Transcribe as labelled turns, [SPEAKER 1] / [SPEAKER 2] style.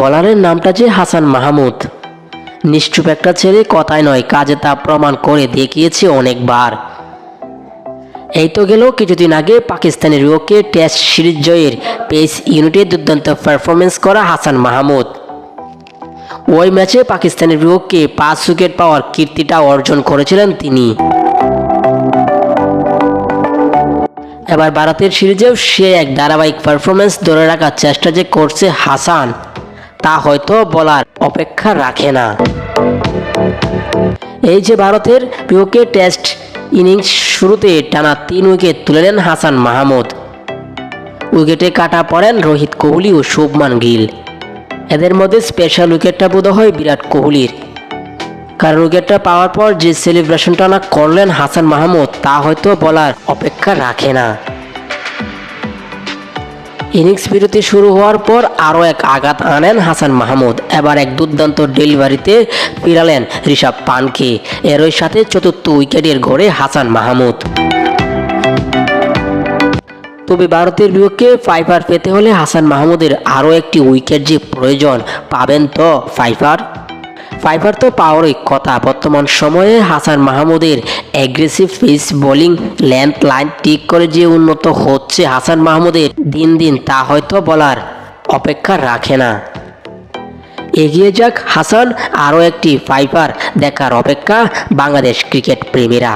[SPEAKER 1] বলারের নামটা যে হাসান মাহমুদ। নিশ্চুপ একটা ছেলে কথায় নয়, কাজে তা প্রমাণ করে দেখিয়েছে অনেকবার। এই তো গেল কিছুদিন আগে পাকিস্তানের বিপক্ষে টেস্ট সিরিজ জয়ের পেস ইউনিটে দুর্দান্ত পারফরমেন্স করা হাসান মাহমুদ। ওই ম্যাচে পাকিস্তানের বিপক্ষে পাঁচ উইকেট পাওয়ার কীর্তিটা অর্জন করেছিলেন তিনি। এবার ভারতের সিরিজেও সে এক ধারাবাহিক পারফরমেন্স ধরে রাখার চেষ্টা যে করছে হাসান। তা হয়তো বলার অপেক্ষা রাখে না। এই যে ভারতের বিপক্ষে টেস্ট ইনিংস শুরুতে টানা তিন উইকেট তুলে নেন হাসান মাহমুদ। উইকেটে কাটা পড়েন রোহিত কোহলি ও শুভমান গিল। এদের মধ্যে স্পেশাল উইকেটটা বোধ হয় বিরাট কোহলির। কারণ উইকেটটা পাওয়ার পর যে সেলিব্রেশনটা না করলেন হাসান মাহমুদ, তা হয়তো বলার অপেক্ষা রাখে না। ইনিংস বিরতি শুরু হওয়ার পর আরও এক আঘাত আনেন হাসান মাহমুদ। এবার এক দুর্দান্ত ডেলিভারিতে ফিরালেন ঋষভ পানকে এরই সাথে চতুর্থ উইকেটের ঘরে হাসান মাহমুদ। তবে ভারতের বিপক্ষে ফাইফার পেতে হলে হাসান মাহমুদের আরও একটি উইকেট যে প্রয়োজন, পাবেন তো ফাইফার? ফাইফার তো পাওয়ারই কথা বর্তমান সময়ে হাসান মাহমুদের aggressive pace bowling length line ঠিক করে যে উন্নত হচ্ছে হাসান মাহমুদের দিন দিন, তা হয়তো বলার অপেক্ষা রাখে না। এগিয়ে যাক হাসান, আরও একটি ফাইবার দেখার অপেক্ষা বাংলাদেশ ক্রিকেট প্রেমীরা।